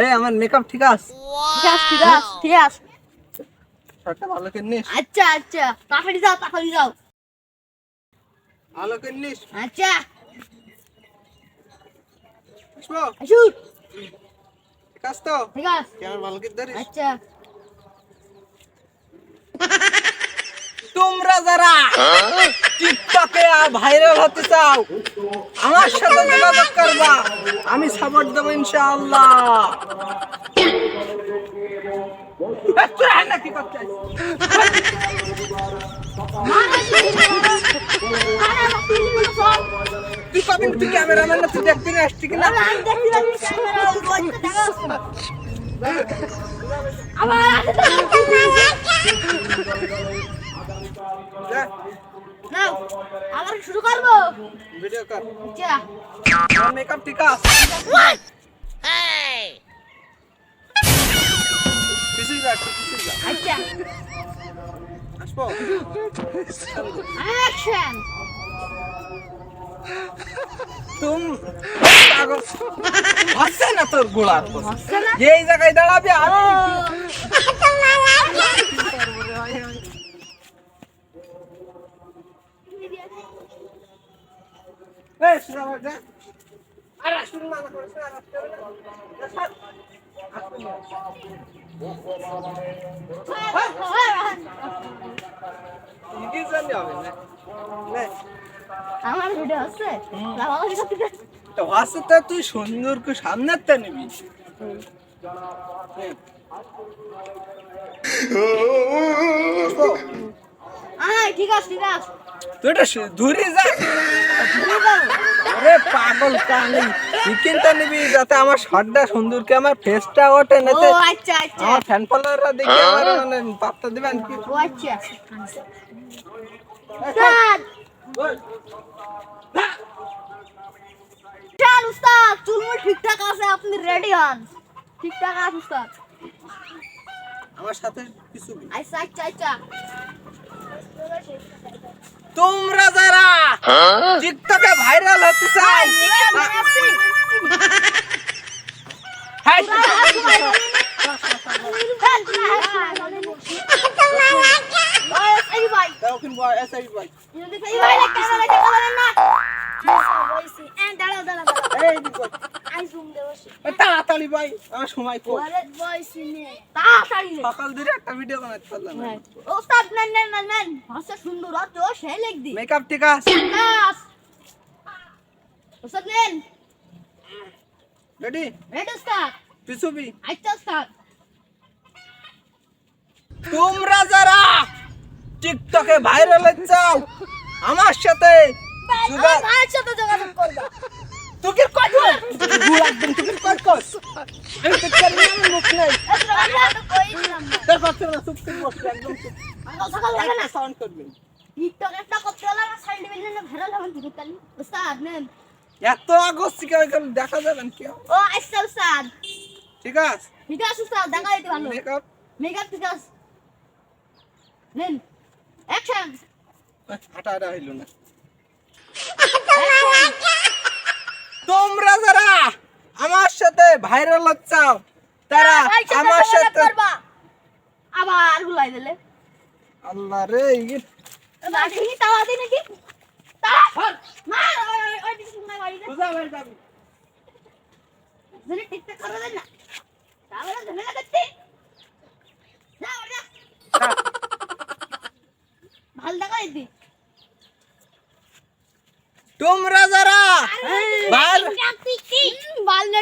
এই আমার মেকআপ ঠিক আছে? ঠিক আছে ঠিক আছে ঠিক আছে। শার্টটা ভালো করে নিস। আচ্ছা আচ্ছা তাড়াতাড়ি যাও তাড়াতাড়ি যাও। ভালো করে নিস। আচ্ছা। আসো আসুন ঠিক আছে তো? ঠিক আছে। ক্যামেরা ভালো করে ধরিস। আচ্ছা। তোমরা যারা টিকটকে ভাইরাল হতে চাও আমার সাথে যোগাযোগ করবা। আমি সাপোর্ট দেবো ইনশাআল্লাহ। যা, নাও আবার শুরু করব ভিডিও কর আচ্ছা আমার মেকআপ ঠিক আছে পিছিয়ে যা একটু পিছিয়ে যা আচ্ছা আসব অ্যাকশন তুম পাগল হচ্ছে না তোর গোড়ার হচ্ছে না এই জায়গায় দাঁড়াবি আমি এই শোনা বাবা, যা। আরে আমার ভিডিও তো আছে তো তুই সুন্দর করে সামনেরটা নিবি। ঠিক আছে ঠিক আছে তুই এটা দূরে যা আরে পাগল কানি চিকেনটা নিবি যাতে আমার শটটা সুন্দর কি আমার ফেসটা ওঠে ও নাতে আচ্ছা আচ্ছা। আমার ফ্যান ফলোয়াররা দেখে আমার মানে পাত্তা দিবেন কি? ও আচ্ছা। স্যার! চল উস্তাদ চুলমুল ঠিকঠাক আছে আপনি রেডি হন? ঠিকঠাক আছে উস্তাদ। আমার সাথে কিছু। আচ্ছা আচ্ছা আচ্ছা। তোমরা যারা টিকটকে ভাইরাল হতে চাই হ্যাঁ, দাঁড়াও দাঁড়াও এই দিকে বয়। আই জুম দেবো এ, তাড়াতাড়ি ভাই আমার সময় কম সকাল ধরে একটা ভিডিও বানাতে পারলাম ওস্তাদ নেন নেন নেন নেন। ভাষা সুন্দর আর তো সে লেখ দি। মেকআপ ঠিক আছে? ওস্তাদ নেন। রেডি রেড ওস্তাদ? পিছুবি। আচ্ছা ওস্তাদ। তোমরা যারা টিকটকে ভাইরাল চাও আমার সাথে যোগা- সাথে যোগাযোগ করবা। তোকে কত গুড় একদম তোকে কত কত আমি তো না, আমার মুখ নেই না তোর কথা না চুপ করে বসে একদম চুপ সকাল লাগে না সাউন্ড করবি টিকটক একটা করতে হলে আমার সাইড ভাইরাল হবেন ঠিক তালি ওস্তাদ নেন এত আগস্ট ওইখানে দেখা যাবে না কেউ ও আচ্ছা ওস্তাদ ঠিক ঠিক আছে দেখা দিতে ভালো মেকআপ মেকআপ ঠিক আছে নেন অ্যাকশন হাঁটা হইল না ভাইরাল চাও তারা আমার সাথে আবার গুলাই দিলে। আল্লাহ রে নাকি তাওয়া দি নাকি? তাওয়া ফল ওই ওই ওই দিকে না বাড়ি বুঝা হয়ে যাবে জেনে টিকটক করে দেন না তাহলে ঝামেলা করতে না ওটা ভালো দেখা তোমরা যারা ভালো বাল না